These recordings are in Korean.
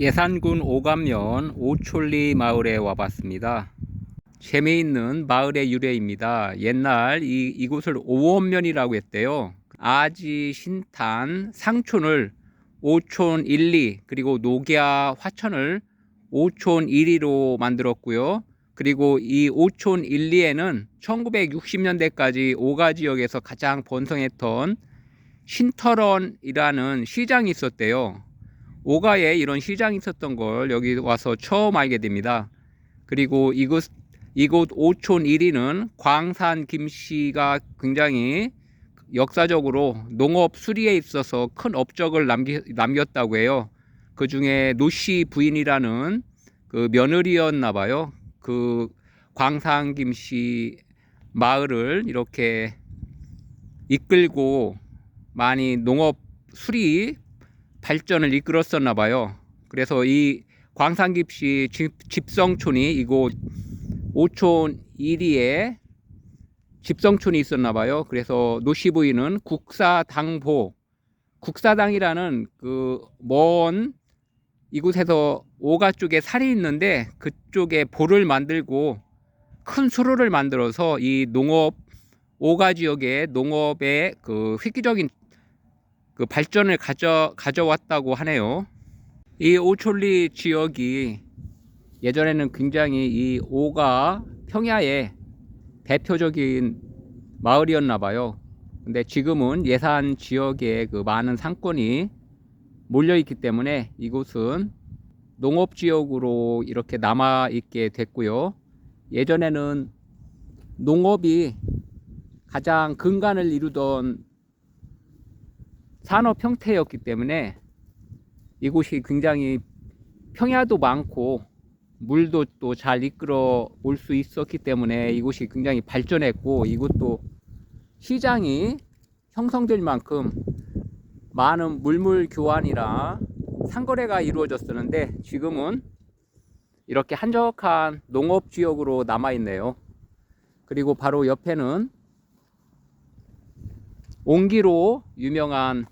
예산군 오감면 오촐리 마을에 와봤습니다. 재미있는 마을의 유래입니다. 옛날 이, 이곳을 오원면이라고 했대요. 아지, 신탄, 상촌을 오촌 1, 2 그리고 녹야, 화천을 오촌 1, 2로 만들었고요. 그리고 이 오촌 1, 2에는 1960년대까지 오가 지역에서 가장 번성했던 신터런이라는 시장이 있었대요. 오가에 이런 시장이 있었던 걸 여기 와서 처음 알게 됩니다. 그리고 이곳 이곳 오촌 1위는 광산 김씨가 굉장히 역사적으로 농업 수리에 있어서 큰 업적을 남기, 남겼다고 해요. 그 중에 노씨 부인이라는 그 며느리였나 봐요. 그 광산 김씨 마을을 이렇게 이끌고 많이 농업 수리 발전을 이끌었었나 봐요. 그래서 이 광산깁시 집성촌이 이곳 오촌 1위에 집성촌이 있었나 봐요. 그래서 노씨 부인은 국사당보 국사당이라는 그 먼 이곳에서 오가 쪽에 살이 있는데 그쪽에 보를 만들고 큰 수로를 만들어서 이 농업 오가 지역의 농업의 그 획기적인 그 발전을 가져 가져왔다고 하네요. 이 오촐리 지역이 예전에는 굉장히 이 오가 평야의 대표적인 마을이었나 봐요. 근데 지금은 예산 지역에 그 많은 상권이 몰려 있기 때문에 이곳은 농업 지역으로 이렇게 남아 있게 됐고요. 예전에는 농업이 가장 근간을 이루던 산업 형태였기 때문에 이곳이 굉장히 평야도 많고 물도 또 잘 이끌어 올 수 있었기 때문에 이곳이 굉장히 발전했고 이곳도 시장이 형성될 만큼 많은 물물 교환이라 상거래가 이루어졌었는데 지금은 이렇게 한적한 농업 지역으로 남아 있네요. 그리고 바로 옆에는 옹기로 유명한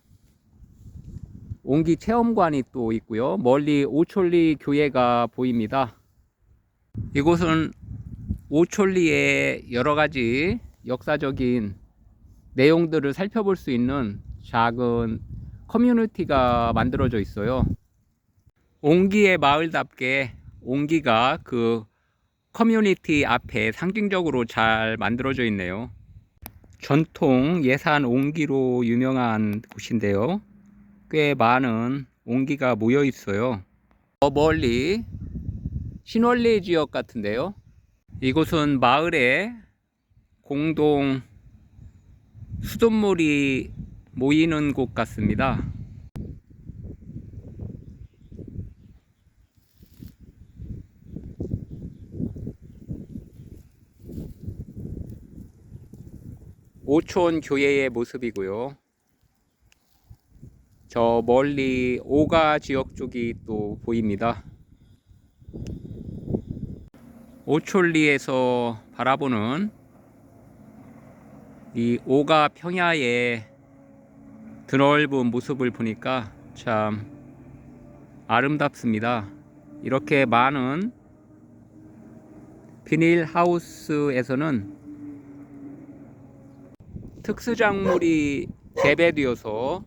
옹기 체험관이 또 있고요. 멀리 오촐리 교회가 보입니다. 이곳은 오촐리의 여러 가지 역사적인 내용들을 살펴볼 수 있는 작은 커뮤니티가 만들어져 있어요. 옹기의 마을답게 옹기가 그 커뮤니티 앞에 상징적으로 잘 만들어져 있네요. 전통 예산 옹기로 유명한 곳인데요. 꽤 많은 옹기가 모여 있어요. 저 멀리 신월리 지역 같은데요. 이곳은 마을에 공동 수돗물이 모이는 곳 같습니다. 오촌 교회의 모습이고요. 저 멀리 오가 지역 쪽이 또 보입니다. 오촐리에서 바라보는 이 오가 평야의 드넓은 모습을 보니까 참 아름답습니다. 이렇게 많은 비닐 하우스에서는 특수작물이 재배되어서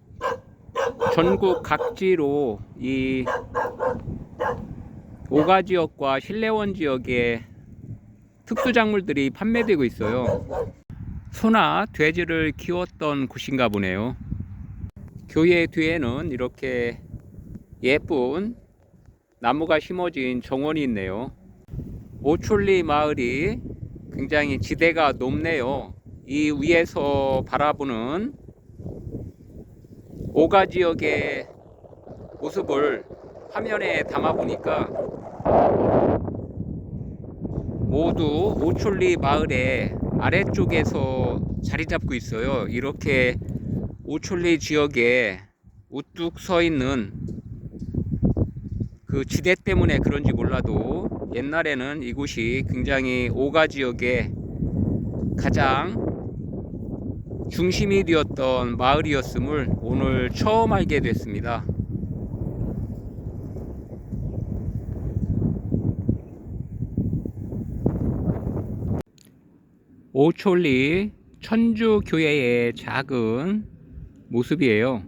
전국 각지로 이 오가 지역과 신래원 지역에 특수작물들이 판매되고 있어요. 소나 돼지를 키웠던 곳인가 보네요. 교회 뒤에는 이렇게 예쁜 나무가 심어진 정원이 있네요. 오촐리 마을이 굉장히 지대가 높네요. 이 위에서 바라보는 오가 지역의 모습을 화면에 담아 보니까 모두 오촐리 마을의 아래쪽에서 자리 잡고 있어요. 이렇게 오촐리 지역에 우뚝 서 있는 그 지대 때문에 그런지 몰라도 옛날에는 이곳이 굉장히 오가 지역의 가장 중심이 되었던 마을이었음을 오늘 처음 알게 됐습니다. 오촐리 천주교회의 작은 모습이에요.